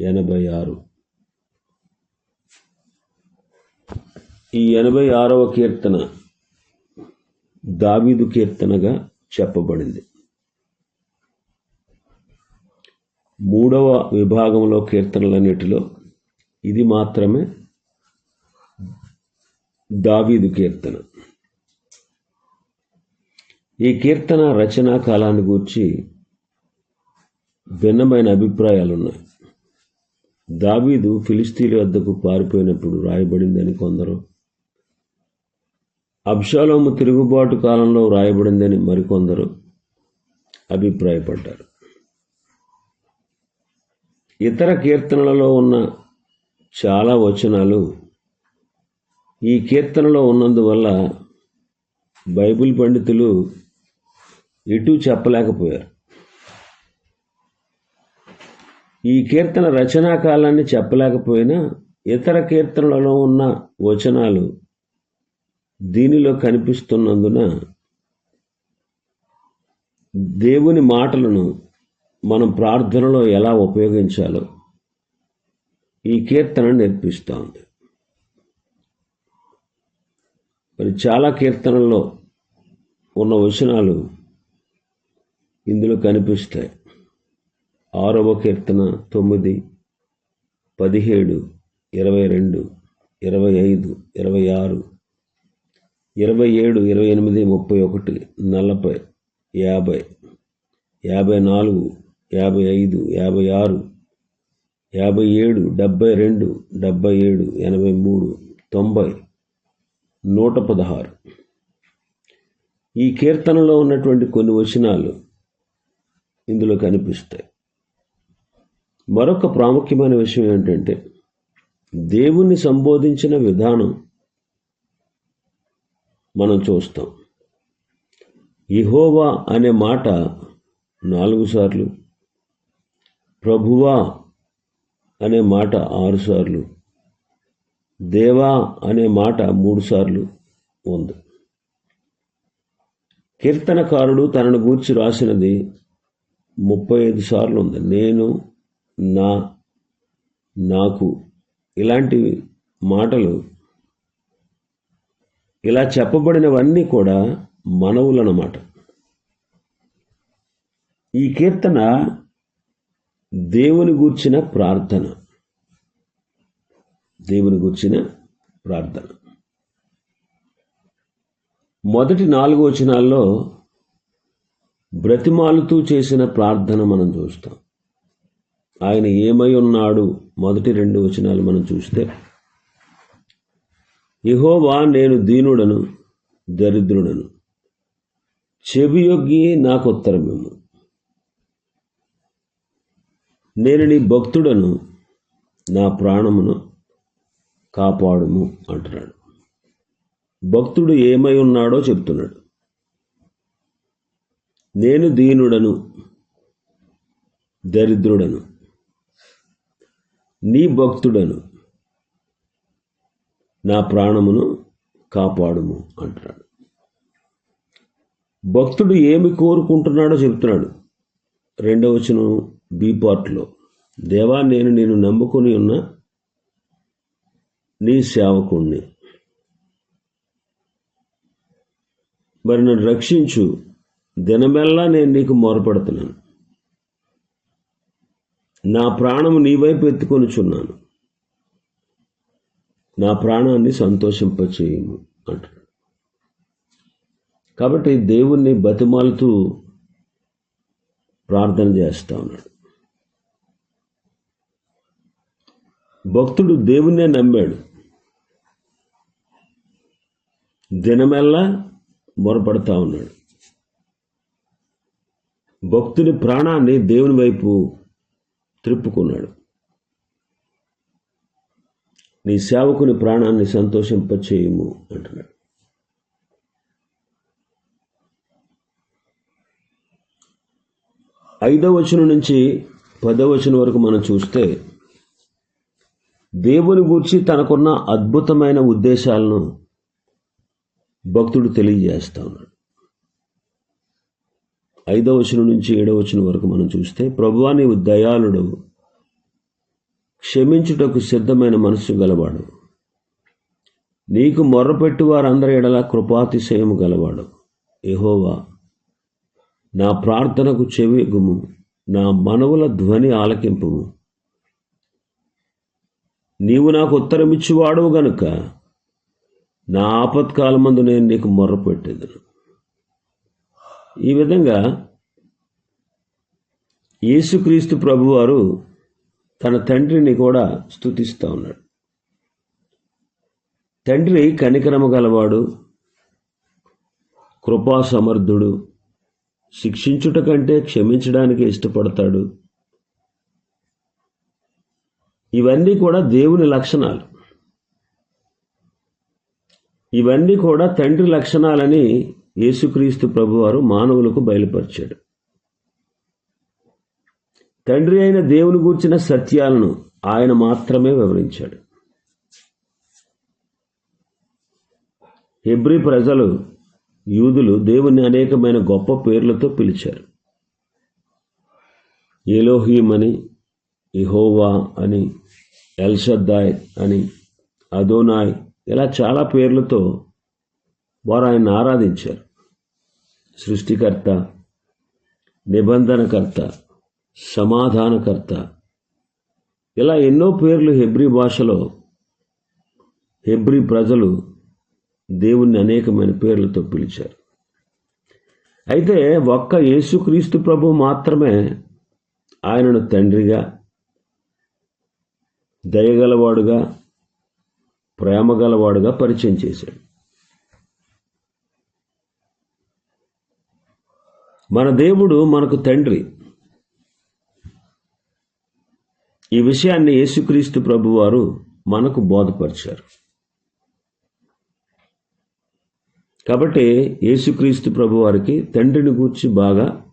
ఎనభై ఆరు. ఈ ఎనభై ఆరవ కీర్తన దావీదు కీర్తనగా చెప్పబడింది. మూడవ విభాగంలో కీర్తనలన్నిటిలో ఇది మాత్రమే దావీదు కీర్తన. ఈ కీర్తన రచనా కాలాన్ని గూర్చి భిన్నమైన అభిప్రాయాలు ఉన్నాయి దావీదు ఫిలిస్తీన్ల వద్దకు పారిపోయినప్పుడు రాయబడిందని కొందరు. అబ్షాలోము తిరుగుబాటు కాలంలో రాయబడిందని మరికొందరు అభిప్రాయపడ్డారు. ఇతర కీర్తనలలో ఉన్న చాలా వచనాలు ఈ కీర్తనలో ఉన్నందువల్ల బైబిల్ పండితులు ఇటు చెప్పలేకపోయారు. ఈ కీర్తన రచనా కాలాన్ని చెప్పలేకపోయినా ఇతర కీర్తనలలో ఉన్న వచనాలు దీనిలో కనిపిస్తున్నందున దేవుని మాటలను మనం ప్రార్థనలో ఎలా ఉపయోగించాలో ఈ కీర్తన నేర్పిస్తూ ఉంది మరి చాలా కీర్తనల్లో ఉన్న వచనాలు ఇందులో కనిపిస్తాయి. ఆరవ కీర్తన తొమ్మిది పదిహేడు ఇరవై రెండు ఇరవై ఐదు ఇరవై ఆరు ఇరవై ఏడు ఇరవై ఎనిమిది ముప్పై ఒకటి నలభై యాభై యాభై నాలుగు యాభై ఐదు యాభై ఆరు యాభై ఏడు డెబ్భై రెండు డెబ్బై ఏడు ఎనభై మూడు తొంభై నూట పదహారు. ఈ కీర్తనలో ఉన్నటువంటి కొన్ని వచనాలు ఇందులో కనిపిస్తాయి. మరొక ప్రాముఖ్యమైన విషయం ఏంటంటే దేవుణ్ణి సంబోధించిన విధానం మనం చూస్తాం. ఇహోవా అనే మాట నాలుగు సార్లు ప్రభువా అనే మాట ఆరు సార్లు దేవా అనే మాట మూడు సార్లు ఉంది. కీర్తనకారుడు తనను గూర్చి రాసినది ముప్పై ఐదు సార్లు ఉంది. నేను నా నాకు ఇలాంటి మాటలు ఇలా చెప్పబడినవన్నీ కూడా మనవులన్నమాట ఈ కీర్తన దేవుని గూర్చిన ప్రార్థన. దేవుని గూర్చిన ప్రార్థన. మొదటి నాలుగు వచనాల్లో బ్రతిమాలుతూ చేసిన ప్రార్థన మనం చూస్తాం. ఆయన ఏమై ఉన్నాడు? మొదటి రెండు వచనాలు మనం చూస్తే ఇహోవా నేను దీనుడను దరిద్రుడను. చెవియొగ్గి నాకు ఉత్తరమేము నేను నీ భక్తుడను నా ప్రాణమును కాపాడుము అంటున్నాడు. భక్తుడు ఏమై ఉన్నాడో చెప్తున్నాడు. నేను దీనుడను దరిద్రుడను. నీ భక్తుడను నా ప్రాణమును కాపాడుము అంటున్నాడు. భక్తుడు ఏమి కోరుకుంటున్నాడో చెప్తున్నాడు. రెండవ వచనం బి పార్ట్లో దేవా నేను నేను నమ్ముకొని ఉన్న నీ సేవకుణ్ణి. మరి నన్ను రక్షించు. దినమెల్లా నేను నీకు మొరపెడుతున్నాను. నా ప్రాణము నీ వైపు ఎత్తుకొనిచున్నాను. నా ప్రాణాన్ని సంతోషింపచేయము అంటాడు కాబట్టి దేవుణ్ణి బతిమాలుతూ ప్రార్థన చేస్తా ఉన్నాడు. భక్తుడు దేవుణ్ణే నమ్మాడు. దినమెల్లా మొరపడతా ఉన్నాడు. భక్తుని ప్రాణాన్ని దేవుని వైపు త్రిప్పుకున్నాడు. నీ సేవకుని ప్రాణాన్ని సంతోషింపచేయము అంటున్నాడు. ఐదవ వచనం నుంచి పదవ వచనం వరకు మనం చూస్తే దేవుని గూర్చి తనకున్న అద్భుతమైన ఉద్దేశాలను భక్తుడు తెలియజేస్తా ఉన్నాడు. ఐదవ వచనం నుంచి ఏడవ వచనం వరకు మనం చూస్తే ప్రభువా నీవు దయాళుడు. క్షమించుటకు సిద్ధమైన మనస్సు గలవాడు. నీకు మొర్రపెట్టు వారందరి ఎడల కృపాతిశయము గలవాడు. ఎహోవా నా ప్రార్థనకు చెవిగుము నా మనవుల ధ్వని ఆలకింపుము. నీవు నాకు ఉత్తరమిచ్చువాడవు గనుక నా ఆపత్కాలమందు నేను నీకు మొర్రపెట్టేదను. ఈ విధంగా యేసుక్రీస్తు ప్రభువారు తన తండ్రిని కూడా స్తుతిస్తూ ఉన్నాడు. తండ్రి కనికరమ గలవాడు కృపా సమర్థుడు శిక్షించుట కంటే క్షమించడానికి ఇష్టపడతాడు. ఇవన్నీ కూడా దేవుని లక్షణాలు. ఇవన్నీ కూడా తండ్రి లక్షణాలని యేసుక్రీస్తు ప్రభువారు మానవులకు బయలుపరిచాడు. తండ్రి అయిన దేవుని గూర్చిన సత్యాలను ఆయన మాత్రమే వివరించాడు. హెబ్రి ప్రజలు యూదులు దేవుని అనేకమైన గొప్ప పేర్లతో పిలిచారు. ఎలోహీం అని ఇహోవా అని ఎల్షద్దాయ్ అని అదోనాయ్ ఇలా చాలా పేర్లతో వారు ఆయన ఆరాధించారు. సృష్టికర్త నిబంధనకర్త సమాధానకర్త. ఇలా ఎన్నో పేర్లు హెబ్రి భాషలో హెబ్రి ప్రజలు దేవుణ్ణి అనేకమైన పేర్లతో పిలిచారు. అయితే ఒక్క యేసుక్రీస్తు ప్రభు మాత్రమే ఆయనను తండ్రిగా దయగలవాడుగా ప్రేమగలవాడుగా పరిచయం చేశాడు. మన దేవుడు మనకు తండ్రి. ఈ విషయాన్ని యేసుక్రీస్తు ప్రభువారు మనకు బోధపరిచారు. కాబట్టి యేసుక్రీస్తు ప్రభువారికి తండ్రిని గూర్చి బాగా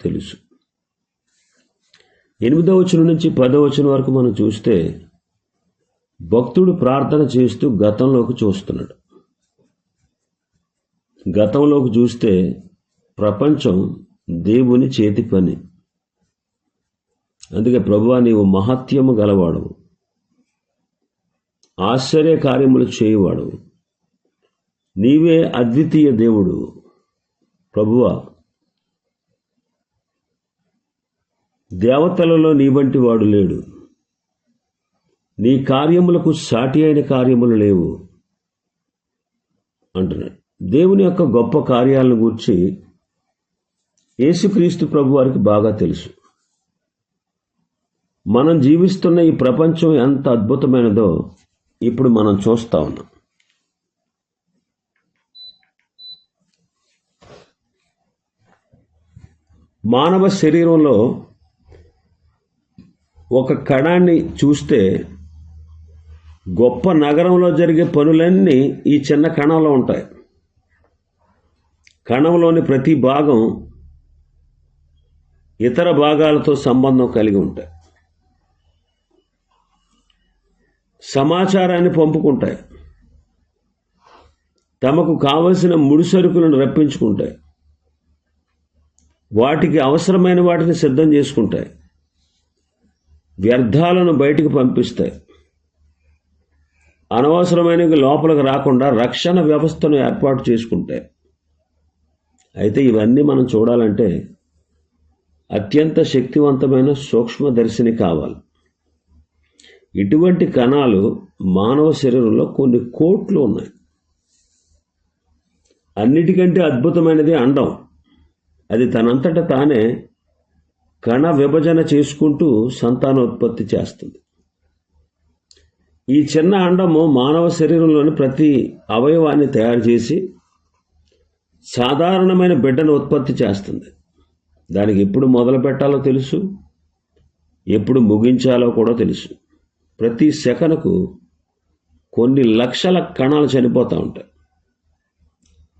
తెలుసు. ఎనిమిదవ వచనం నుంచి పదవ వచనం వరకు మనం చూస్తే భక్తుడు ప్రార్థన చేస్తూ గతంలోకి చూస్తున్నాడు. గతంలోకి చూస్తే ప్రపంచం దేవుని చేతి పని. అందుకే ప్రభువా నీవు మహత్యము గలవాడవు. ఆశ్చర్య కార్యములు చేయవాడు నీవే అద్వితీయ దేవుడు. ప్రభువా దేవతలలో నీ వంటి వాడు లేడు. నీ కార్యములకు సాటి అయిన కార్యములు లేవు. అంటున్నాడు. దేవుని యొక్క గొప్ప కార్యాలను గూర్చి యేసుక్రీస్తు ప్రభు వారికి బాగా తెలుసు. మనం జీవిస్తున్న ఈ ప్రపంచం ఎంత అద్భుతమైనదో ఇప్పుడు మనం చూస్తా ఉన్నాం. మానవ శరీరంలో ఒక కణాన్ని చూస్తే గొప్ప నగరంలో జరిగే పనులన్నీ ఈ చిన్న కణంలో ఉంటాయి. కణంలోని ప్రతి భాగం ఇతర భాగాలతో సంబంధం కలిగి ఉంటాయి. సమాచారాన్ని పంపుకుంటాయి. తమకు కావలసిన ముడి సరుకులను రప్పించుకుంటాయి. వాటికి అవసరమైన వాటిని సిద్ధం చేసుకుంటాయి. వ్యర్థాలను బయటికి పంపిస్తాయి. అనవసరమైనవి లోపలికి రాకుండా రక్షణ వ్యవస్థను ఏర్పాటు చేసుకుంటాయి. అయితే ఇవన్నీ మనం చూడాలంటే అత్యంత శక్తివంతమైన సూక్ష్మదర్శిని కావాలి. ఇటువంటి కణాలు మానవ శరీరంలో కొన్ని కోట్లు ఉన్నాయి. అన్నిటికంటే అద్భుతమైనది అండం. అది తనంతట తానే కణ విభజన చేసుకుంటూ సంతానోత్పత్తి చేస్తుంది. ఈ చిన్న అండము మానవ శరీరంలోని ప్రతి అవయవాన్ని తయారు చేసి సాధారణమైన బిడ్డను ఉత్పత్తి చేస్తుంది. దానికి ఎప్పుడు మొదలు పెట్టాలో తెలుసు ఎప్పుడు ముగించాలో కూడా తెలుసు. ప్రతి సెకనుకు కొన్ని లక్షల కణాలు చనిపోతూ ఉంటాయి.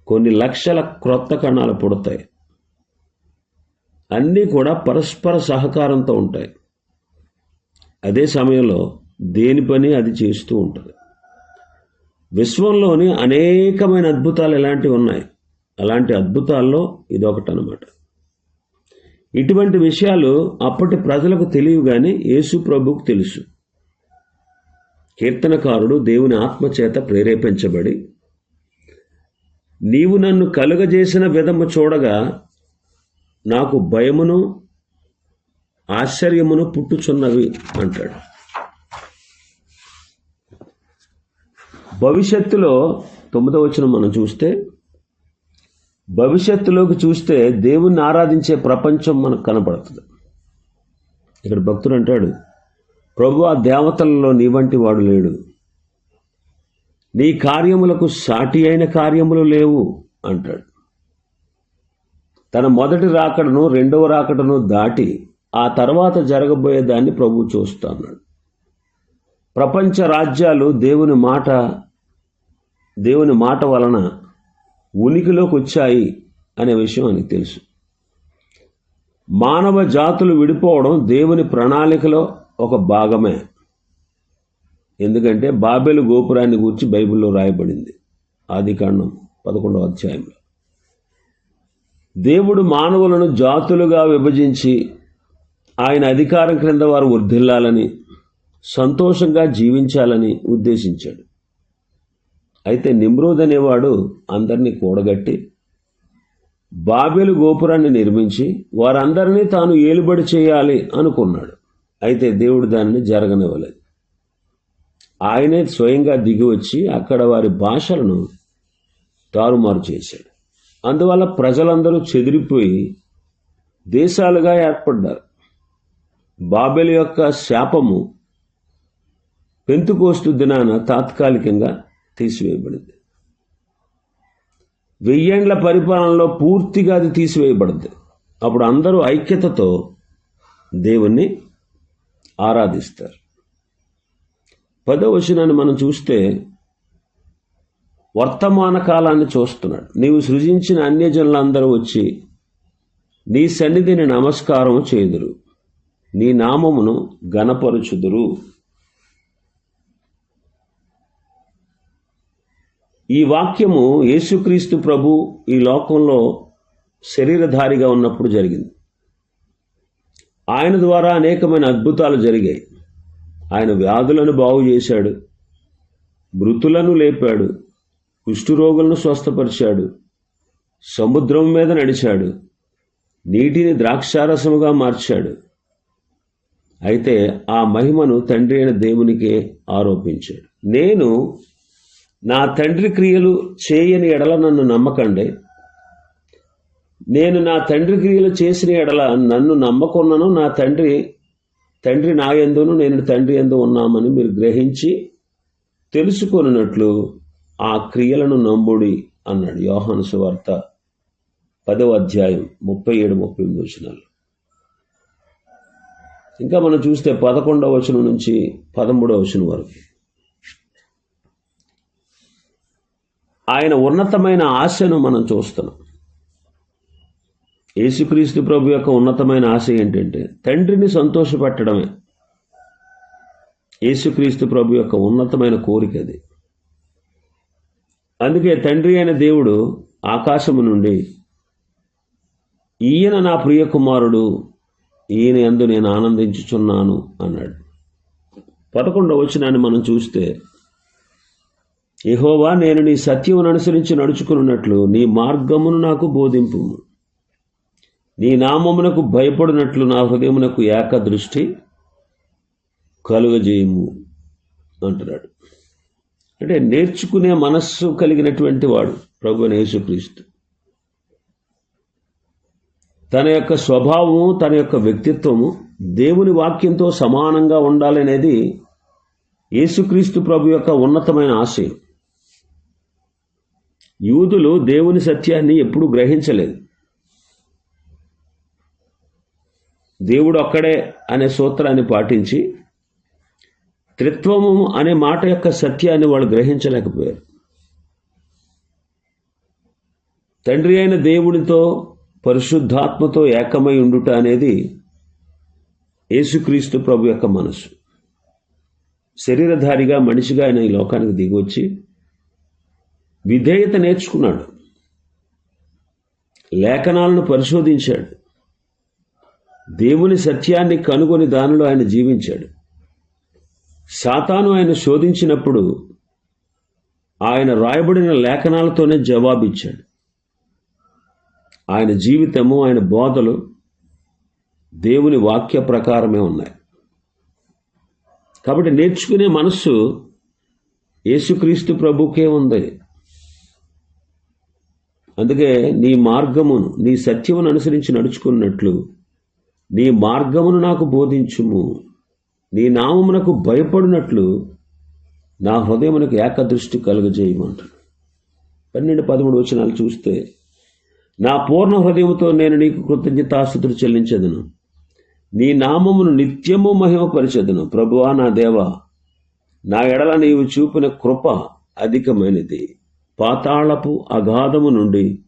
కొన్ని లక్షల క్రొత్త కణాలు పుడతాయి. అన్నీ కూడా పరస్పర సహకారంతో ఉంటాయి. అదే సమయంలో దేని పని అది చేస్తూ ఉంటుంది. విశ్వంలోని అనేకమైన అద్భుతాలు ఎలాంటివి ఉన్నాయి. అలాంటి అద్భుతాల్లో ఇదొకటి అనమాట ఇటువంటి విషయాలు అప్పటి ప్రజలకు తెలియవు కానీ యేసు ప్రభుకు తెలుసు. కీర్తనకారుడు దేవుని ఆత్మచేత ప్రేరేపించబడి నీవు నన్ను కలుగజేసిన విధము చూడగా నాకు భయమును ఆశ్చర్యమును పుట్టుచున్నవి అంటాడు. భవిష్యత్తులో తొమ్మిదవ వచ్చిన మనం చూస్తే భవిష్యత్తులోకి చూస్తే దేవుణ్ణి ఆరాధించే ప్రపంచం మనకు కనపడుతుంది ఇక్కడ భక్తుడు అంటాడు ప్రభు ఆ దేవతలలో నీ వంటి వాడు లేడు. నీ కార్యములకు సాటి అయిన కార్యములు లేవు అంటాడు. తన మొదటి రాకడను రెండవ రాకడను దాటి ఆ తర్వాత జరగబోయే దాన్ని ప్రభు చూస్తున్నాడు ప్రపంచ రాజ్యాలు దేవుని మాట దేవుని మాట వలన ఉనికిలోకి వచ్చాయి అనే విషయం ఆయనకు తెలుసు. మానవ జాతులు విడిపోవడం దేవుని ప్రణాళికలో ఒక భాగమే. ఎందుకంటే బాబెలు గోపురాన్ని గూర్చి బైబిల్లో రాయబడింది. ఆది కాండం పదకొండవ అధ్యాయంలో. దేవుడు మానవులను జాతులుగా విభజించి ఆయన అధికారం క్రింద వారు వర్ధిల్లాలని సంతోషంగా జీవించాలని ఉద్దేశించాడు. అయితే నిమ్రోద్ అనేవాడు అందరినీ కూడగట్టి బాబెలు గోపురాన్ని నిర్మించి వారందరినీ తాను ఏలుబడి చేయాలి అనుకున్నాడు. అయితే దేవుడు దానిని జరగనివ్వలేదు. ఆయనే స్వయంగా దిగి వచ్చి అక్కడ వారి భాషలను తారుమారు చేశాడు. అందువల్ల ప్రజలందరూ చెదిరిపోయి దేశాలుగా ఏర్పడ్డారు. బాబెల్ యొక్క శాపము పెంతుకోస్తు దినాన తాత్కాలికంగా తీసివేయబడింది. వెయ్యేండ్ల పరిపాలనలో పూర్తిగా అది తీసివేయబడింది. అప్పుడు అందరూ ఐక్యతతో దేవుణ్ణి ఆరాధిస్తారు. పదో వచనాన్ని మనం చూస్తే వర్తమాన కాలాన్ని చూస్తున్నాడు. నీవు సృజించిన అన్యజనులందరూ వచ్చి నీ సన్నిధిని నమస్కారం చేదురు. నీ నామమును గణపరుచుదురు ఈ వాక్యము యేసుక్రీస్తు ప్రభు ఈ లోకంలో శరీరధారిగా ఉన్నప్పుడు జరిగింది. ఆయన ద్వారా అనేకమైన అద్భుతాలు జరిగాయి. ఆయన వ్యాధులను బాగు చేశాడు. మృతులను లేపాడు. కుష్ఠురోగులను స్వస్థపరిచాడు. సముద్రం మీద నడిచాడు. నీటిని ద్రాక్షారసముగా మార్చాడు. అయితే ఆ మహిమను తండ్రి అయిన దేవునికే ఆరోపించాడు. నేను నా తండ్రి క్రియలు చేయని ఎడల నన్ను నమ్మకండి. నేను నా తండ్రి క్రియలు చేసిన ఎడల నన్ను నమ్మకున్నాను నా తండ్రి తండ్రి నా ఎందును నేను తండ్రి ఎందు ఉన్నామని మీరు గ్రహించి తెలుసుకొనున్నట్లు ఆ క్రియలను నమ్ముడి అన్నాడు యోహాను సువార్త పదవ అధ్యాయం ముప్పై ఏడు ముప్పై ఎనిమిది వచనాలు. ఇంకా మనం చూస్తే పదకొండవ వచనం నుంచి పదమూడవ వచనం వరకు. ఆయన ఉన్నతమైన ఆశను మనం చూస్తున్నాం. యేసుక్రీస్తు ప్రభు యొక్క ఉన్నతమైన ఆశ ఏంటంటే తండ్రిని సంతోషపెట్టడమే. యేసుక్రీస్తు ప్రభు యొక్క ఉన్నతమైన కోరిక అది. అందుకే తండ్రి అయిన దేవుడు ఆకాశము నుండి ఈయన నా ప్రియ కుమారుడు ఈయన ఎందు నేను ఆనందించుచున్నాను అన్నాడు. పదకొండవ వచనాన్ని మనం చూస్తే యహోవా నేను నీ సత్యమును అనుసరించి నడుచుకున్నట్లు నీ మార్గమును నాకు బోధింపు. నీ నామమునకు భయపడినట్లు నా హృదయమునకు ఏక దృష్టి కలుగజేయము అంటున్నాడు. అంటే నేర్చుకునే మనస్సు కలిగినటువంటి వాడు ప్రభు యేసుక్రీస్తు. తన యొక్క స్వభావము తన యొక్క వ్యక్తిత్వము దేవుని వాక్యంతో సమానంగా ఉండాలనేది యేసుక్రీస్తు ప్రభు యొక్క ఉన్నతమైన ఆశయం. యూదులు దేవుని సత్యాన్ని ఎప్పుడూ గ్రహించలేదు. దేవుడు ఒక్కడే అనే సూత్రాన్ని పాటించి త్రిత్వము అనే మాట యొక్క సత్యాన్ని వాళ్ళు గ్రహించలేకపోయారు. తండ్రి అయిన దేవునితో పరిశుద్ధాత్మతో ఏకమై ఉండుట అనేది యేసుక్రీస్తు ప్రభు యొక్క మనసు. శరీరధారిగా మనిషిగా ఆయన ఈ లోకానికి దిగొచ్చి విధేయత నేర్చుకున్నాడు. లేఖనాలను పరిశోధించాడు. దేవుని సత్యాన్ని కనుగొని దానిలో ఆయన జీవించాడు. సాతాను ఆయన శోధించినప్పుడు ఆయన రాయబడిన లేఖనాలతోనే జవాబిచ్చాడు. ఆయన జీవితము ఆయన బోధలు దేవుని వాక్య ప్రకారమే ఉన్నాయి. కాబట్టి నేర్చుకునే మనస్సు యేసుక్రీస్తు ప్రభుకే ఉంది. అందుకే నీ మార్గమును నీ సత్యమును అనుసరించి నడుచుకున్నట్లు నీ మార్గమును నాకు బోధించుము. నీ నామమునకు భయపడినట్లు నా హృదయమునకు ఏకదృష్టి కలుగజేయమంటాడు పన్నెండు పదమూడు వచనాలు చూస్తే నా పూర్ణ హృదయముతో నేను నీకు కృతజ్ఞతాస్థుతులు చెల్లించదును. నీ నామమును నిత్యము మహిమపరిచెదను. ప్రభువా నా దేవా నా ఎడల నీవు చూపిన కృప అధికమైనది. పాతాళపు అగాధము నుండి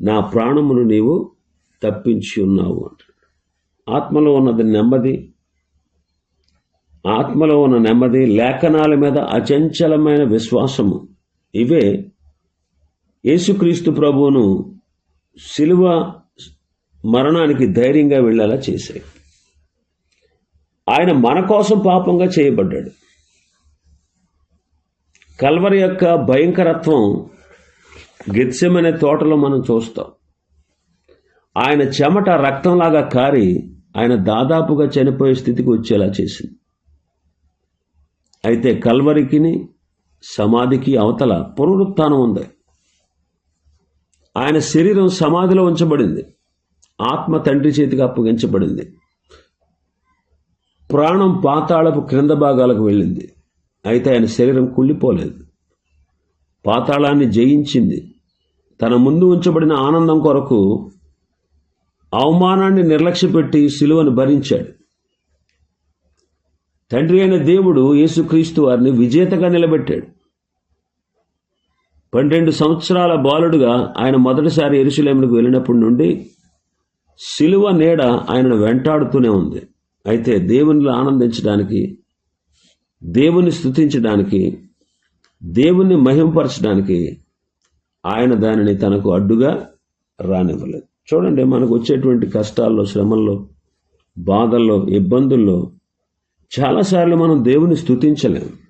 నా ప్రాణమును నీవు తప్పించి ఉన్నావు అంటాడు. ఆత్మలో ఉన్నది నెమ్మది ఆత్మలో ఉన్న నెమ్మది లేఖనాల మీద అచంచలమైన విశ్వాసము. ఇవే యేసుక్రీస్తు ప్రభువును శిలువ మరణానికి ధైర్యంగా వెళ్ళేలా చేశాయి. ఆయన మన కోసం పాపంగా చేయబడ్డాడు. కల్వరి యొక్క భయంకరత్వం గెత్సెమనే తోటలో మనం చూస్తాం. ఆయన చెమట రక్తంలాగా కారి ఆయన దాదాపుగా చనిపోయే స్థితికి వచ్చేలా చేసింది. అయితే కల్వరికిని సమాధికి అవతల పునరుత్నం ఉంది. ఆయన శరీరం సమాధిలో ఉంచబడింది. ఆత్మ తండ్రి చేతికి అప్పగించబడింది. ప్రాణం పాతాళపు క్రింద భాగాలకు వెళ్ళింది. అయితే ఆయన శరీరం కుళ్ళిపోలేదు. పాతాళాన్ని జయించింది. తన ముందు ఉంచబడిన ఆనందం కొరకు అవమానాన్ని నిర్లక్ష్యపెట్టి సిలువను భరించాడు. తండ్రి అయిన దేవుడు యేసుక్రీస్తు వారిని విజేతగా నిలబెట్టాడు. పన్నెండు సంవత్సరాల బాలుడుగా ఆయన మొదటిసారి ఎరుసలేములకు వెళ్ళినప్పటి నుండి సిలువ నీడ ఆయనను వెంటాడుతూనే ఉంది. అయితే దేవునిలో ఆనందించడానికి దేవుని స్థుతించడానికి దేవుణ్ణి మహింపరచడానికి ఆయన దానిని తనకు అడ్డుగా రానివ్వలేదు. చూడండి మనకు వచ్చేటువంటి కష్టాల్లో శ్రమల్లో బాధల్లో ఇబ్బందుల్లో చాలాసార్లు మనం దేవుని స్థుతించలేము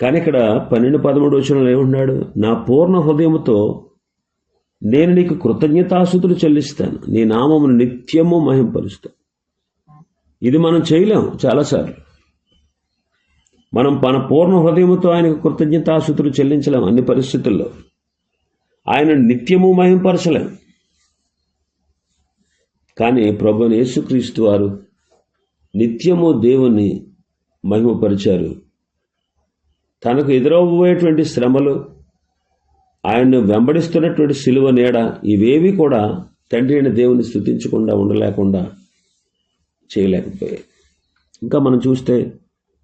కానీ ఇక్కడ పన్నెండు పదమూడు వచ్చిన ఏమున్నాడు నా పూర్ణ హృదయముతో నేను నీకు కృతజ్ఞతాసుతులు చెల్లిస్తాను. నీ నామమును నిత్యము మహింపరుస్తాను. ఇది మనం చేయలేం చాలాసార్లు. మనం మన పూర్ణ హృదయముతో ఆయనకు కృతజ్ఞతాశుతులు చెల్లించలేం అన్ని పరిస్థితుల్లో. ఆయన నిత్యము మహింపరచలేం. కానీ ప్రభు యేసుక్రీస్తు వారు నిత్యము దేవుని మహిమపరిచారు. తనకు ఎదురవబోయేటువంటి శ్రమలు ఆయన్ను వెంబడిస్తున్నటువంటి సిలువ నీడ ఇవేవి కూడా తండ్రి అయిన దేవుని స్థుతించకుండా ఉండలేకుండా చేయలేకపోయాయి ఇంకా మనం చూస్తే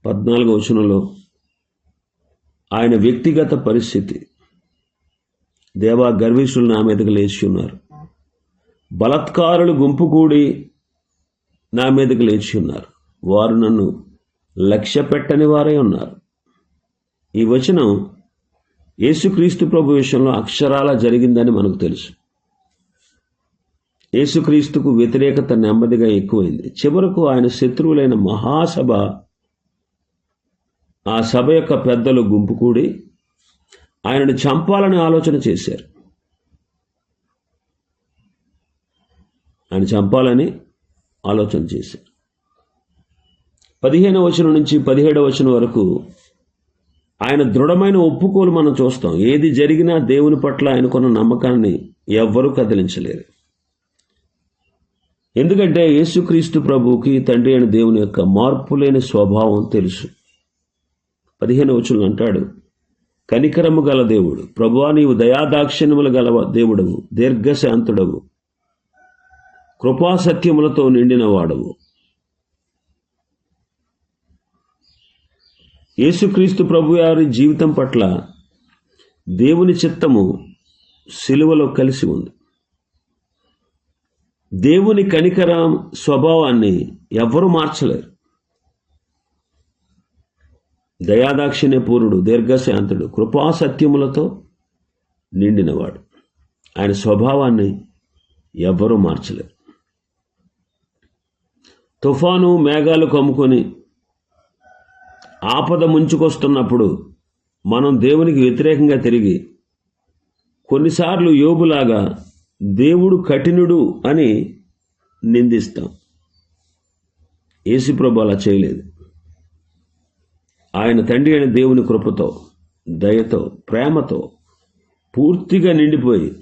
పద్నాలుగో వచనంలో ఆయన వ్యక్తిగత పరిస్థితి. దేవా గర్విష్ఠులు నా మీదకి లేచి ఉన్నారు. బలత్కారులు గుంపు కూడి నా మీదకి లేచి ఉన్నారు. వారు నన్ను లక్ష్య పెట్టని వారే ఉన్నారు. ఈ వచనం యేసుక్రీస్తు ప్రభు విషయంలో అక్షరాల జరిగిందని మనకు తెలుసు. యేసుక్రీస్తుకు వ్యతిరేకత నెమ్మదిగా ఎక్కువైంది. చివరకు ఆయన శత్రువులైన మహాసభ ఆ సభ యొక్క పెద్దలు గుంపు కూడి ఆయనను చంపాలని ఆలోచన చేశారు. ఆయన చంపాలని ఆలోచన చేశారు. పదిహేను వచనం నుంచి పదిహేడవ వచనం వరకు ఆయన దృఢమైన ఒప్పుకోలు మనం చూస్తాం. ఏది జరిగినా దేవుని పట్ల ఆయనకున్న నమ్మకాన్ని ఎవ్వరూ కదిలించలేరు. ఎందుకంటే యేసుక్రీస్తు ప్రభువుకి తండ్రి అయిన దేవుని యొక్క మార్పు లేని స్వభావం తెలుసు. పదిహేను వచనం అంటాడు కనికరము గల దేవుడు ప్రభువా నీవు దయాదాక్షిణ్యములు గల దేవుడవు దీర్ఘశాంతుడవు కృపాసత్యములతో నిండిన వాడవు. యేసుక్రీస్తు ప్రభు వారి జీవితం పట్ల దేవుని చిత్తము సిలువలో కలిసి ఉంది. దేవుని కనికరం స్వభావాన్ని ఎవ్వరూ మార్చలేరు. దయాదాక్షిణ్య పూర్ణుడు దీర్ఘశాంతుడు కృపా సత్యములతో నిండినవాడు. ఆయన స్వభావాన్ని ఎవ్వరూ మార్చలేరు. తుఫాను మేఘాలు కమ్ముకొని ఆపద ముంచుకొస్తున్నప్పుడు మనం దేవునికి వ్యతిరేకంగా తిరిగి కొన్నిసార్లు యోగులాగా దేవుడు కఠినుడు అని నిందిస్తాం. యేసుప్రభు అలా చేయలేదు. ఆయన తండ్రి అయిన దేవుని కృపతో దయతో ప్రేమతో పూర్తిగా నిండిపోయి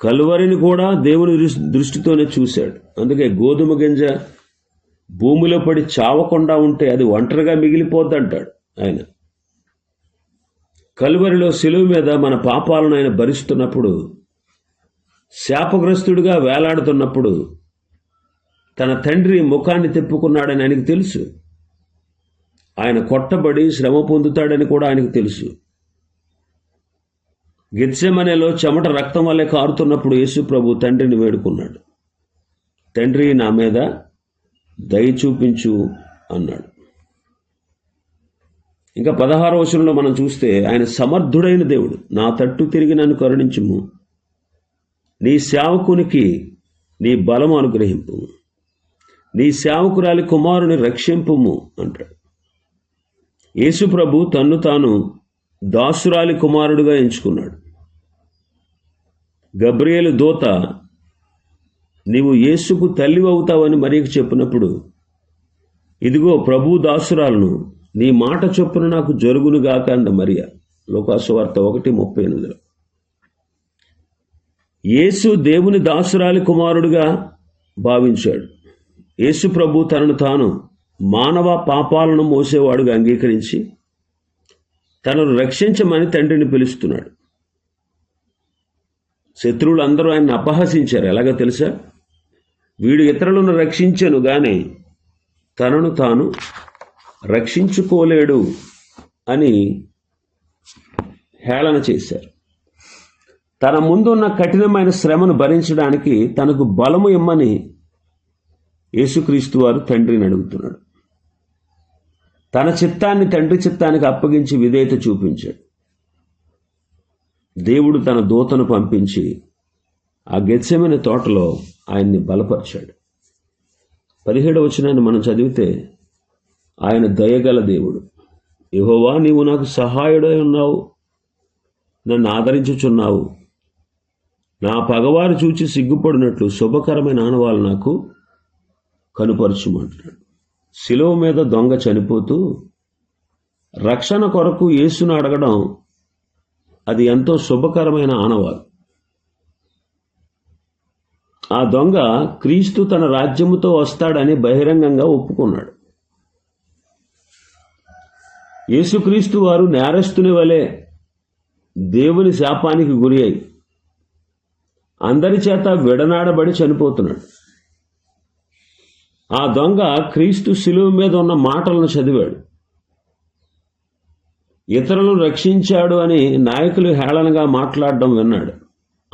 కలువరిని కూడా దేవుని దృష్టి దృష్టితోనే చూశాడు. అందుకే గోధుమ గింజ భూమిలో పడి చావకుండా ఉంటే అది ఒంటరిగా మిగిలిపోద్ది అంటాడు ఆయన. కలువరిలో సెలువు మీద మన పాపాలను ఆయన భరిస్తున్నప్పుడు శాపగ్రస్తుడిగా వేలాడుతున్నప్పుడు తన తండ్రి ముఖాన్ని తిప్పుకున్నాడని ఆయనకు తెలుసు. ఆయన కొట్టబడి శ్రమ పొందుతాడని కూడా ఆయనకు తెలుసు. గిత్సెమనేలో చెమట రక్తం వల్లే కారుతున్నప్పుడు యేసు ప్రభు తండ్రిని వేడుకున్నాడు. తండ్రి నా మీద దయ చూపించు అన్నాడు. ఇంకా పదహార వచనంలో మనం చూస్తే ఆయన సమర్థుడైన దేవుడు నా తట్టు తిరిగి నన్ను కరుణించుము. నీ సేవకునికి నీ బలం అనుగ్రహింపు నీ సేవకురాలి కుమారుని రక్షింపుము అంటాడు. యేసుప్రభు తన్ను తాను దాసురాలి కుమారుడుగా ఎంచుకున్నాడు. గబ్రియేలు దూత నీవు యేసుకు తల్లి అవుతావని మరియకు చెప్పినప్పుడు ఇదిగో ప్రభు దాసురాలను నీ మాట చొప్పున నాకు జరుగునుగాక అంద మరియ. లోకాసువార్త ఒకటి ముప్పై ఎనిమిదిలో. యేసు దేవుని దాసురాలి కుమారుడుగా భావించాడు. యేసు ప్రభు తనను తాను మానవ పాపాలను మోసేవాడుగా అంగీకరించి తనను రక్షించమని తండ్రిని పిలుస్తున్నాడు. శత్రువులు అందరూ ఆయన అపహసించారు. ఎలాగో తెలుసా? వీడు ఇతరులను రక్షించను గాని తనను తాను రక్షించుకోలేడు అని హేళన చేశారు. తన ముందున్న కఠినమైన శ్రమను భరించడానికి తనకు బలము ఇమ్మని యేసుక్రీస్తు వారు తండ్రిని అడుగుతున్నాడు. తన చిత్తాన్ని తండ్రి చిత్తానికి అప్పగించి విధేయత చూపించాడు. దేవుడు తన దూతను పంపించి ఆ గెచ్చమైన తోటలో ఆయన్ని బలపరిచాడు. పదిహేడవ వచనాన్ని మనం చదివితే ఆయన దయగల దేవుడు. యహోవా నీవు నాకు సహాయుడై ఉన్నావు నన్ను ఆదరించుచున్నావు నా పగవారు చూచి సిగ్గుపడినట్లు శుభకరమైన ఆనవాళ్ళు నాకు కనుపరచుమంటున్నాడు శిలువ మీద దొంగ చనిపోతూ రక్షణ కొరకు యేసును అడగడం అది ఎంతో శుభకరమైన ఆనవాలు. ఆ దొంగ క్రీస్తు తన రాజ్యముతో వస్తాడని బహిరంగంగా ఒప్పుకున్నాడు. యేసుక్రీస్తు వారు నేరస్తుని వలె దేవుని శాపానికి గురి అయి అందరి చేత విడనాడబడి చనిపోతున్నాడు. ఆ దొంగ క్రీస్తు శిలువు మీద ఉన్న మాటలను చదివాడు. ఇతరులను రక్షించాడు అని నాయకులు హేళనగా మాట్లాడడం విన్నాడు.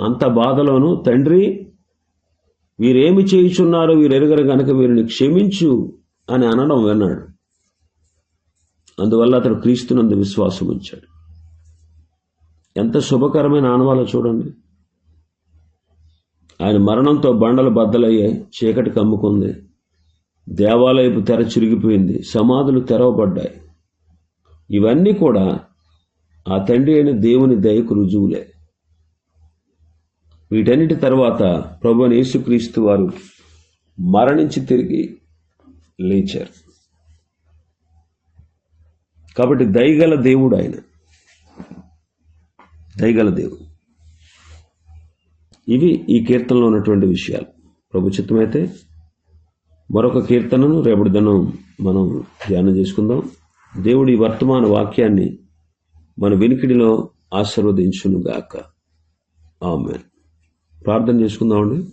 అంత బాధలోనూ తండ్రి వీరేమి చేయుచున్నారో వీరెరుగరు గనక వీరిని క్షమించు అని అనడం విన్నాడు. అందువల్ల అతడు క్రీస్తునందు విశ్వాసం ఉంచాడు ఎంత శుభకరమైన ఆనవాలో చూడండి. ఆయన మరణంతో బండలు బద్దలయ్యాయి చీకటి కమ్ముకుంది. దేవాలయపు తెర చిరిగిపోయింది. సమాధులు తెరవబడ్డాయి. ఇవన్నీ కూడా ఆ తండ్రి అయిన దేవుని దయకు రుజువులే. వీటన్నిటి తర్వాత ప్రభు యేసుక్రీస్తు వారు మరణించి తిరిగి లేచారు. కాబట్టి దయగల దేవుడు ఆయన. దయగల దేవుడు. ఇవి ఈ కీర్తనలో ఉన్నటువంటి విషయాలు. ప్రభుచిత్తమైతే మరొక కీర్తనను రేపటి దినం మనం ధ్యానం చేసుకుందాం. దేవుడి వర్తమాన వాక్యాన్ని మన వినికిడిలో ఆశీర్వదించునుగాక. ఆమె ప్రార్థన చేసుకుందామండి.